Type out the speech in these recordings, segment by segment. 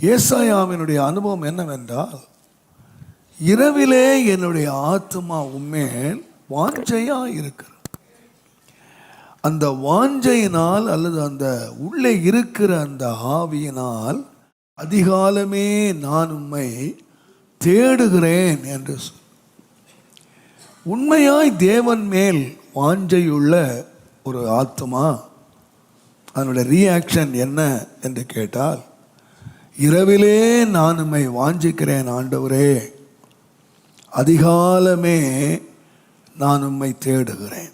ஏசாயாவினுடைய அனுபவம் என்னவென்றால் இரவிலே என்னுடைய ஆத்மா உண்மையில் வாஞ்சையா இருக்கிறது அந்த வாஞ்சையினால் அல்லது அந்த உள்ளே இருக்கிற அந்த ஆவியினால் அதிகாலமே நான் உண்மை தேடுகிறேன் என்று சொல். உண்மையாய் தேவன் மேல் வாஞ்சையுள்ள ஒரு ஆத்மா அதனுடைய ரியாக்ஷன் என்ன என்று கேட்டால் இரவிலே நான் உம்மை வாஞ்சிக்கிறேன் ஆண்டவரே. அதிகாலமே நான் உம்மை தேடுகிறேன்.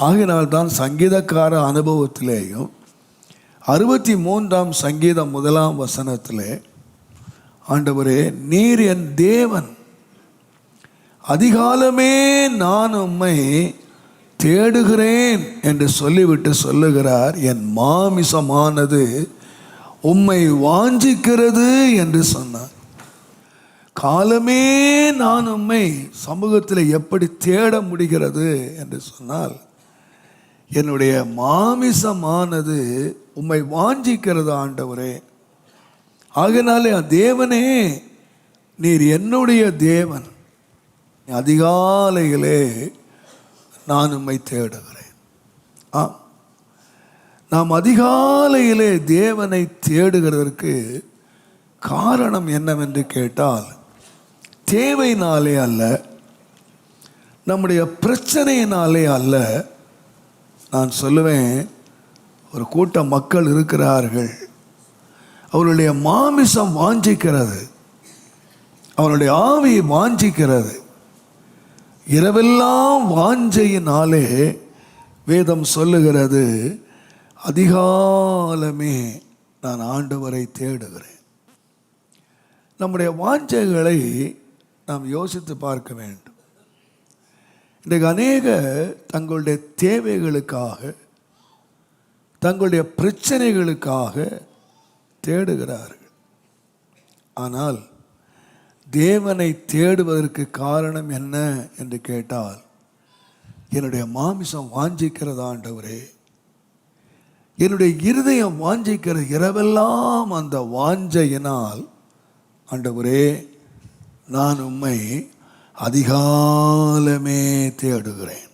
ஆகினால்தான் சங்கீதக்கார அனுபவத்திலேயும் அறுபத்தி மூன்றாம் சங்கீதம் முதலாம் வசனத்திலே ஆண்டவரே நீர் என் தேவன். அதிகாலமே நான் உம்மை தேடுகிறேன் என்று சொல்லிவிட்டு சொல்லுகிறார் என் மாமிசமானது உம்மை வாஞ்சிக்கிறது என்று சொன்னார். காலமே நான் உம்மை சமூகத்தில் எப்படி தேட முடிகிறது என்று சொன்னால் என்னுடைய மாமிசமானது உம்மை வாஞ்சிக்கிறது ஆண்டவரே. ஆகினாலே தேவனே நீர் என்னுடைய தேவன். அதிகாலையிலே நான் உம்மை தேடுகிறேன். ஆ நாம் அதிகாலையிலே தேவனை தேடுகிறதற்கு காரணம் என்னவென்று கேட்டால் தேவையினாலே அல்ல நம்முடைய பிரச்சனையினாலே அல்ல. நான் சொல்லுவேன் ஒரு கூட்டம் மக்கள் இருக்கிறார்கள். அவருடைய மாமிசம் வாஞ்சிக்கிறது. அவருடைய ஆவி வாஞ்சிக்கிறது. இரவெல்லாம் வாஞ்சையினாலே வேதம் சொல்லுகிறது அதிகாலமே நான் ஆண்டவரை தேடுகிறேன். நம்முடைய வாஞ்சைகளை நாம் யோசித்து பார்க்க வேண்டும். இன்றைக்கு அநேக தங்களுடைய தேவைகளுக்காக தங்களுடைய பிரச்சனைகளுக்காக தேடுகிறார்கள். ஆனால் தேவனை தேடுவதற்கு காரணம் என்ன என்று கேட்டால் என்னுடைய மாமிசம் வாஞ்சிக்கிறதாண்டவரே என்னுடைய இருதயம் வாஞ்சிக்கிற இரவெல்லாம் அந்த வாஞ்சையினால் ஆண்டவரே நான் உம்மை அதிகாலமே தேடுகிறேன்.